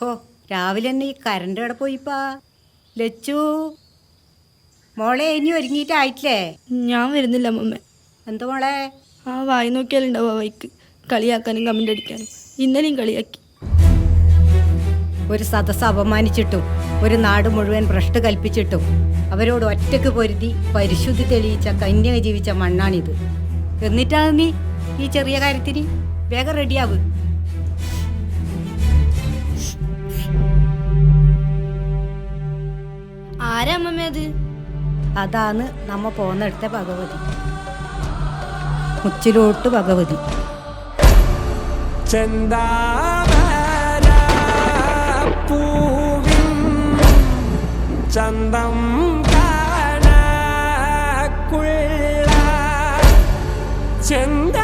ഹോ രാവിലെ തന്നെ ഈ കരണ്ട് അവിടെ പോയിപ്പാ. ലച്ചു മോളെ ഇനി ഒരുങ്ങിയിട്ടായിട്ടില്ലേ? ഞാൻ വരുന്നില്ല അമ്മമ്മ എന്താ മോളെ? ആ വായി നോക്കിയാലുണ്ടാവും ആ വൈക്ക്. കളിയാക്കാനും കമന്റ് അടിക്കാനും. ഇന്നലെയും കളിയാക്കി. ഒരു സദസ് അപമാനിച്ചിട്ടും ഒരു നാട് മുഴുവൻ ഭ്രഷ്ട് കൽപ്പിച്ചിട്ടും അവരോട് ഒറ്റയ്ക്ക് പൊരുതി പരിശുദ്ധി തെളിയിച്ച കന്യക ജീവിച്ച മണ്ണാണിത്. എന്നിട്ടാ നീ ഈ ചെറിയ കാര്യത്തിന് വേഗം റെഡിയാവ് ആരാ അമ്മമ്മ അത്? അതാണ് നമ്മ പോന്നെടുത്ത ഭഗവതി. മുച്ചിലോട്ട് ഭഗവതി. ചന്തം ചെന്ത